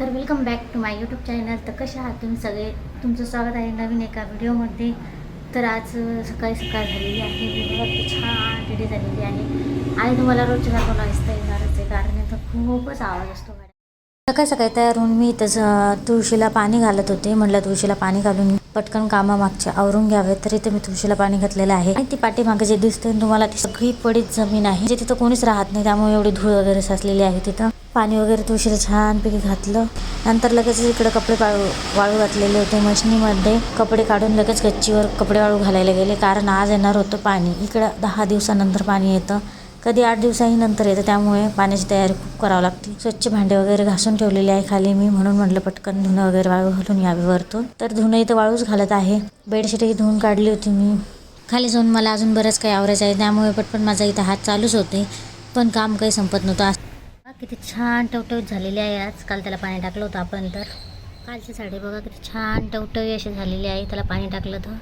तर welcome back to my YouTube channel तर कसे आहात तुम्ही सगळे? तुमचं स्वागत आहे नवीन एका व्हिडिओमध्ये तर आज सकाळी सकाळ झालेली आहे. मी छान रेडी झालेली आहे. आणि तुम्हाला रोजच्या सारखं असता येणारच आहे. कारण इथं खूपच आवाज असतो सकाळी सकाळी तयार होऊन मी तसं तुळशीला पाणी घालत होते. म्हटलं तुळशीला पाणी घालून पटकन कामामागचे आवरून घ्यावे. तर इथे मी तुळशीला पाणी घातलेलं आहे. आणि ती पाठीमागे जे दिसते तुम्हाला ती सगळी पडीत जमीन आहे. जे तिथं कोणीच राहत नाही त्यामुळे एवढी धूळ वगैरे साचलेली आहे तिथं. पाणी वगैरे तुळशीला छानपैकी घातलं. नंतर लगेच इकडे कपडे वाळू वाळू घातलेले होते मशनीमध्ये. कपडे काढून लगेच गच्चीवर कपडे वाळू घालायला गेले. कारण आज येणार होतं पाणी. इकडं दहा दिवसानंतर पाणी येतं. कधी आठ दिवसाही नंतर येतं त्यामुळे पाण्याची तयारी खूप करावं लागते. स्वच्छ भांडे वगैरे घासून ठेवलेले आहे खाली. मी म्हणून म्हटलं पटकन धुणं वगैरे वाळू घालून यावे वरतून. तर धुणं इथं वाळूच घालत आहे. बेडशीटही धुवून काढली होती मी. खाली जाऊन मला अजून बरंच काही आवरायचं आहे. त्यामुळे पटपट माझा इथं हात चालूच होते. पण काम काही संपत नव्हतं. आज किती छान टवटवीत झालेली आहे. आज काल त्याला पाणी टाकलं होतं आपण तर. कालची साडी बघा किती छान टवटवी अशी झालेली आहे. त्याला पाणी टाकलं तर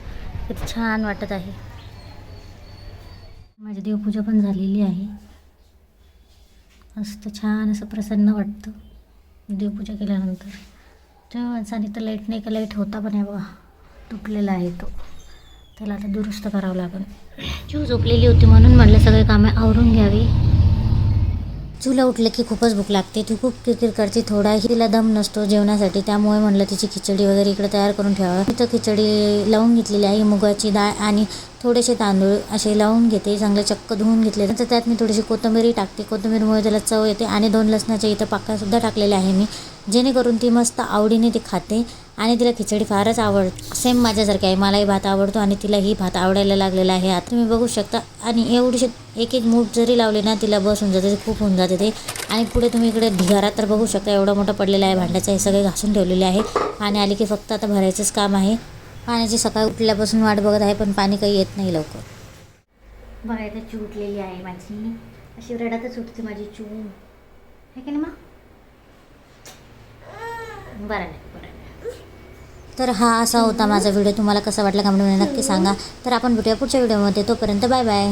किती छान वाटत आहे. माझी देवपूजा पण झालेली आहे. मस्त छान असं प्रसन्न वाटतं देवपूजा केल्यानंतर. त्या माणसाने तर लाइट नाही का लाइट होता पण आहे बघा तुटलेला आहे तो. त्याला आता दुरुस्त करावं लागेल. जीव झोपलेली होती म्हणून म्हटलं सगळे कामे आवरून घ्यावी. चुला उठलं की खूपच भूक लागते. ती खूप किरकिर करते. थोडाही तिला दम नसतो जेवणासाठी. त्यामुळे म्हणलं तिची खिचडी वगैरे इकडे तयार करून ठेवावं. तिथं खिचडी लावून घेतलेली आहे. मुगाची डाळ आणि थोडेसे तांदूळ असे लावून घेते. चांगले चक्क धुवून घेतले. नंतर त्यात मी थोडीशी कोथिंबीरी टाकते. कोथिंबीरमुळे त्याला चव येते. आणि दोन लसणाच्या इथं पाकासुद्धा टाकलेल्या आहे मी. जेणेकरून ती मस्त आवडीने ती खाते आणि तिला खिचडी फारच आवड सेम माझ्यासारखी आहे. मलाही भात आवडतो आणि तिलाही भात आवडायला लागलेला आहे. आता तुम्ही बघू शकता आणि एवढीशी एक एक मूठ जरी लावली ना तिला बसून जाते खूप होऊन जाते ते. आणि पुढे तुम्ही इकडे ढिगारा तर बघू शकता एवढा मोठा पडलेला आहे भांड्याचा हे सगळे घासून ठेवलेले आहे. पाणी आले की फक्त आता भरायचंच काम आहे. पाण्याची सकाळी उठल्यापासून वाट बघत आहे पण पाणी काही येत नाही लवकर. बघा चू उठलेली आहे माझी. अशी रडातच उठते माझी चू आहे की नाही मग बरं नाही तर हा असा होता माझा व्हिडिओ. तुम्हाला कसा वाटला का म्हणून नक्की सांगा. तर आपण भेटूया पुढच्या व्हिडिओमध्ये. तोपर्यंत बाय बाय.